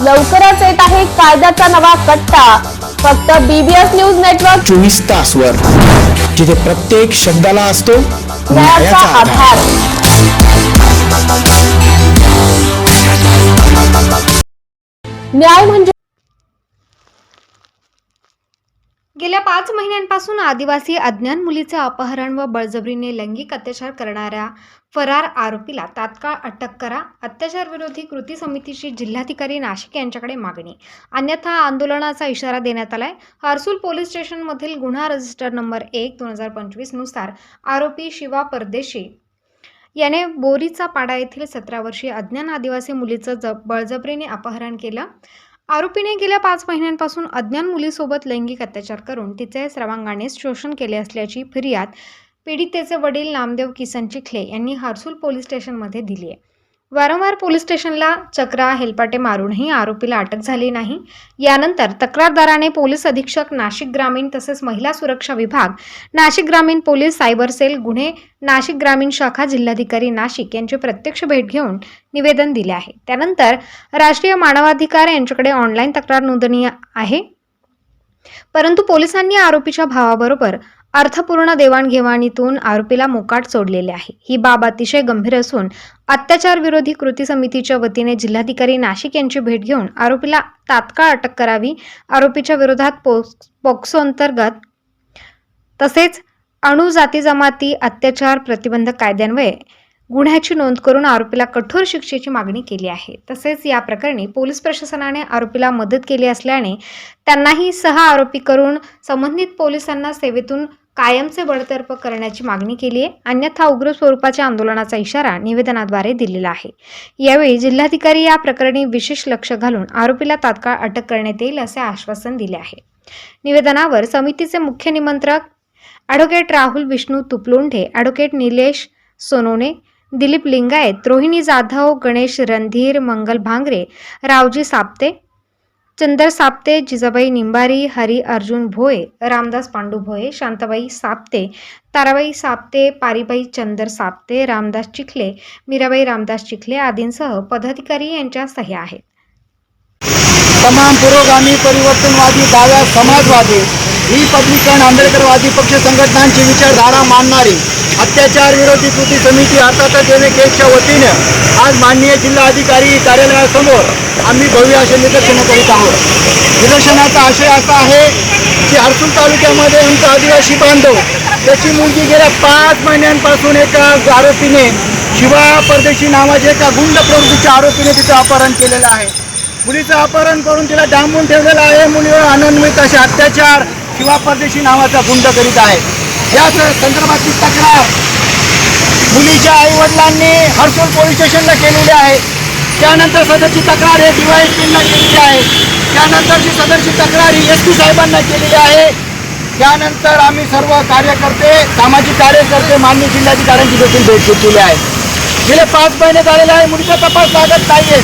लवकरच येत आहे कायद्याचा नवा कट्टा. फक्त बीबीएस न्यूज नेटवर्क चोवीस तास वर जिथे प्रत्येक शब्दाला असतो न्यायाचा आधार. न्याय म्हणजे गेल्या पाच महिन्यांपासून आदिवासी अज्ञान मुलीचे अपहरण व बळजबरीने लैंगिक अत्याचार करणाऱ्या फरार आरोपीला तात्काळ अटक करा. अत्याचार विरोधी कृती समितीची जिल्हाधिकारी नाशिक यांच्याकडे मागणी. अन्यथा आंदोलनाचा इशारा देण्यात आलाय. हर्सूल पोलीस स्टेशनमधील गुन्हा रजिस्टर नंबर एक दोन हजार पंचवीसनुसार आरोपी शिवा परदेशी याने बोरीचा पाडा येथील सतरा वर्षीय अज्ञान आदिवासी मुलीचं ज बळजबरीने अपहरण केलं. आरोपीने गेल्या पाच महिन्यांपासून अज्ञान मुलीसोबत लैंगिक अत्याचार करून तिचे सर्वांगाने शोषण केले असल्याची फिर्याद पीडितेचे वडील नामदेव किसन चिखले यांनी हर्सुल पोलीस स्टेशनमध्ये दिली आहे. वारंवार पोलीस स्टेशनला चक्रा हेलपाटे मारूनही आरोपीला अटक झाली नाही. यानंतर तक्रारदाराने पोलीस अधीक्षक नाशिक ग्रामीण तसेच महिला सुरक्षा विभाग नाशिक ग्रामीण पोलीस सायबर सेल गुन्हे नाशिक ग्रामीण शाखा जिल्हाधिकारी नाशिक यांची प्रत्यक्ष भेट घेऊन निवेदन दिले आहे. त्यानंतर राष्ट्रीय मानवाधिकार यांच्याकडे ऑनलाईन तक्रार नोंदणी आहे. परंतु पोलिसांनी आरोपीच्या भावाबरोबर अर्थपूर्ण देवाणघेवाणीतून आरोपीला मोकाट सोडलेले आहे. ही बाब अतिशय गंभीर असून अत्याचार विरोधी कृती समितीच्या वतीने जिल्हाधिकारी नाशिक यांची भेट घेऊन आरोपीला तात्काळ अटक करावी आरोपीच्या विरोधात पोक्स पोक्सो अंतर्गत तसेच अणुजाती जमाती अत्याचार प्रतिबंधक कायद्यान्वये गुन्ह्याची नोंद करून आरोपीला कठोर शिक्षेची मागणी केली आहे. तसेच या प्रकरणी पोलीस प्रशासनाने आरोपीला मदत केली असल्याने त्यांनाही सहा आरोपी करून संबंधित पोलिसांना सेवेतून कायमचे बडतर्फ करण्याची मागणी केली आहे. अन्यथा उग्र स्वरूपाच्या आंदोलनाचा इशारा निवेदनाद्वारे दिलेला आहे. यावेळी जिल्हाधिकारी या प्रकरणी विशेष लक्ष घालून आरोपीला तात्काळ अटक करण्यात येईल असे आश्वासन दिले आहे. निवेदनावर समितीचे मुख्य निमंत्रक ॲडव्होकेट राहुल विष्णू तुपलोंढे ॲडव्होकेट निलेश सोनोने दिलीप लिंगायत रोहिणी जाधव गणेश रणधीर मंगल भांगरे रावजी साप्ते चंदर साप्ते जिजाबाई निंबारी हरी अर्जुन भोये रामदास पांडू भोये शांताबाई साप्ते ताराबाई साप्ते पारीबाई चंदर साप्ते रामदास चिखले मीराबाई रामदास चिखले आदींसह पदाधिकारी यांच्या सह्या आहेत. तमाम पुरोगामी परिवर्तनवादी डाव्या समाजवादी ही पब्लिकन आंबेडकरवादी पक्ष संघटनांची विचारधारा मानणारी अत्याचार विरोधी कृती समिती अर्थातच एम केच्या वतीनं आज माननीय जिल्हाधिकारी कार्यालयासमोर आम्ही भव्य असे निदर्शनं करीत आहोत. निदर्शनाचा आशय असा आहे की हर्सूल तालुक्यामध्ये आमचा आदिवासी बांधव त्याची मुलगी गेल्या पाच महिन्यांपासून एका आरोपीने शिवा परदेशी नावाच्या एका गुंड प्रवृत्तीच्या आरोपीने तिचं अपहरण केलेलं आहे. मुलीचं अपहरण करून तिला डांबून ठेवलेलं आहे. मुलीवर अनन्वित असे अत्याचार किंवा परदेशी नावाचा गुंड करीत आहे या संदर्भातली तक्रार मुलीच्या आईवडिलांनी हर्सूल पोलीस स्टेशनला केलेली आहे. त्यानंतर सदरची तक्रार हे डीवायएसपीला केलेली आहे. त्यानंतरची सदरची तक्रार ही एस पी साहेबांना केलेली आहे. त्यानंतर आम्ही सर्व कार्यकर्ते सामाजिक कार्यकर्ते मान्य जिल्हाधिकाऱ्यांची देखील भेट घेतलेली आहे. गेले पाच महिने झालेले आहे मुलीचा तपास लागत नाहीये.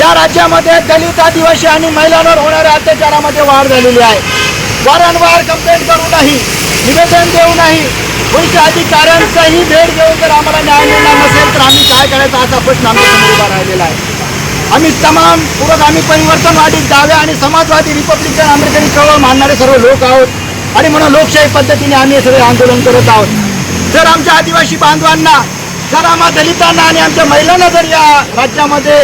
या राज्यामध्ये दलित आदिवासी आणि महिलांवर होणाऱ्या अत्याचारामध्ये वाढ झालेली आहे. वारंवार कंप्लेंट करूनही निवेदन देऊनही वरिष्ठ अधिकाऱ्यांचाही भेट घेऊन जर आम्हाला न्याय मिळणार नसेल तर आम्ही काय करायचं असा प्रश्न आमच्यासमोर उभा राहिलेला आहे. आम्ही तमाम पुरोगामी परिवर्तनवादी डाव्या आणि समाजवादी रिपब्लिकन अमेरिकन चळवळ मानणारे सर्व लोक आहोत आणि म्हणून लोकशाही पद्धतीने आम्ही हे सगळे आंदोलन करत आहोत. जर आमच्या आदिवासी बांधवांना जर आम्हा दलितांना आणि आमच्या महिलांना जर या राज्यामध्ये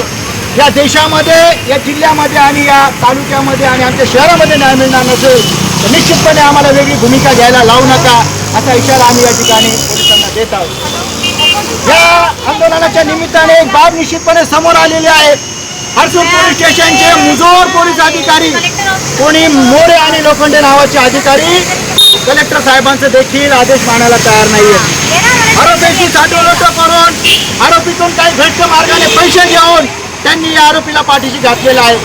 या देशामध्ये या जिल्ह्यामध्ये आणि या तालुक्यामध्ये आणि आमच्या शहरामध्ये न्याय मिळणार नसेल तर निश्चितपणे आम्हाला वेगळी भूमिका घ्यायला लावू नका असा इशारा आम्ही या ठिकाणी पोलिसांना देत आहोत. या आंदोलनाच्या निमित्ताने एक बाब निश्चितपणे समोर आलेली आहे. हर्सूल पोलीस स्टेशनचे मुजोर पोलीस अधिकारी कोणी मोरे आणि लोखंडे नावाचे अधिकारी कलेक्टर साहेबांचे देखील आदेश मानायला तयार नाहीये. आरोपीची साठवलोट करून आरोपीतून काही घट्ट मार्गाने पैसे घेऊन त्यांनी या आरोपीला पाठीशी घातलेला आहे.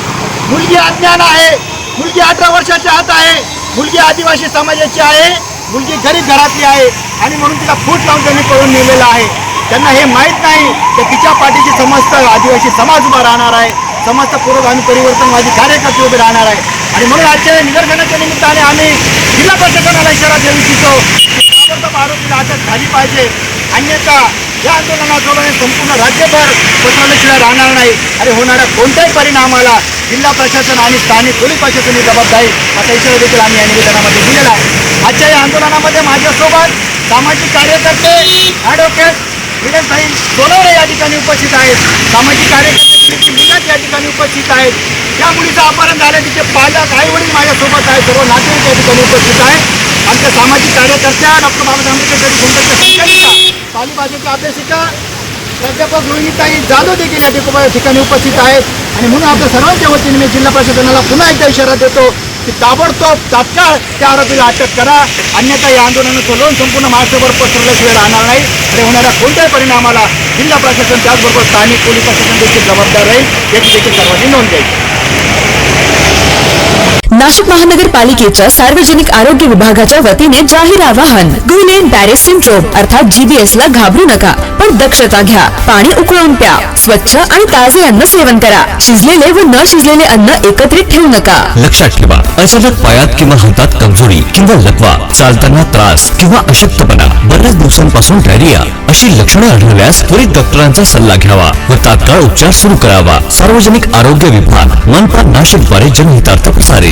मुलगी अज्ञान आहे. मुलगी अठरा वर्षाच्या आत आहे. मुलगी आदिवासी समाजाची आहे मुलगी गरीब घरातली आहे आणि म्हणून तिला फूट लावून त्यांनी पळून नेलेलं आहे. त्यांना हे माहीत नाही की तिच्या पाठीची समस्त आदिवासी समाज उभा राहणार आहे समस्त पुरोगामी परिवर्तनवादी कार्यकर्ते उभे राहणार आहे. आणि म्हणून आजच्या निदर्शनाच्या निमित्ताने आम्ही जिल्हा प्रशासनाला इशारा देऊ इच्छितो की आरोपीला अटक झाली पाहिजे. अन्यथा या आंदोलनाद्वारे संपूर्ण राज्यभर पसरल्याशिवाय राहणार नाही. आणि होणाऱ्या कोणत्याही परिणामाला जिल्हा प्रशासन आणि स्थानिक पोलीस प्रशासन ही जबाबदारी असा इशारा देखील आम्ही या निवेदनामध्ये दिलेला आहे. आजच्या या आंदोलनामध्ये माझ्यासोबत सामाजिक कार्यकर्ते ॲडव्होकेट विनयभाई सोनवणे या ठिकाणी उपस्थित आहेत. सामाजिक कार्यकर्ते दिलीप या ठिकाणी उपस्थित आहेत. त्या मुलीचं अपहरण झालं तिचे पालक आईवडील माझ्यासोबत आहेत सर्व नातेवाईक या ठिकाणी उपस्थित आहेत. आमच्या सामाजिक कार्यकर्त्या डॉक्टर बाबासाहेब आंबेडकर सेंटरच्या संचालिका तालुकाची अभ्यासिका प्राध्यापक रोहिणीताई जाधव देखील या ठिकाणी उपस्थित आहेत. आणि म्हणून आपल्या सर्वांच्या वतीने मी जिल्हा प्रशासनाला पुन्हा एकदा इशारा देतो की ताबडतोब तात्काळ त्या आरोपीला अटक करा. अन्यथा या आंदोलनाचं लोन संपूर्ण महाराष्ट्रभर पसरल्याशिवाय राहणार नाही. आणि होणाऱ्या कोणत्याही परिणामाला जिल्हा प्रशासन त्याचबरोबर स्थानिक पोलीस प्रशासन देखील जबाबदार राहील. याची देखील सर्वांनी नोंद घ्यायची. नाशिक महानगरपालिकेच्या सार्वजनिक आरोग्य विभागाच्या वतीने जाहीर आवाहन गुलेन बॅरेज सिंड्रोम अर्थात जीबीएस ला घाबरू नका. पण दक्षता घ्या. पाणी उकळून प्या. स्वच्छ आणि ताजे अन्न सेवन करा. शिजलेले व न शिजलेले अन्न एकत्रित ठेवू नका. लक्षात ठेवा अचानक पायात किंवा हातात कमजोरी किंवा लकवा चालताना त्रास किंवा अशक्तपणा बऱ्याच दिवसांपासून डायरिया अशी लक्षणे आढळल्यास त्वरित डॉक्टरांचा सल्ला घ्यावा व तात्काळ उपचार सुरू करावा. सार्वजनिक आरोग्य विभाग मनपा नाशिकद्वारे जनहितार्थ प्रसारित.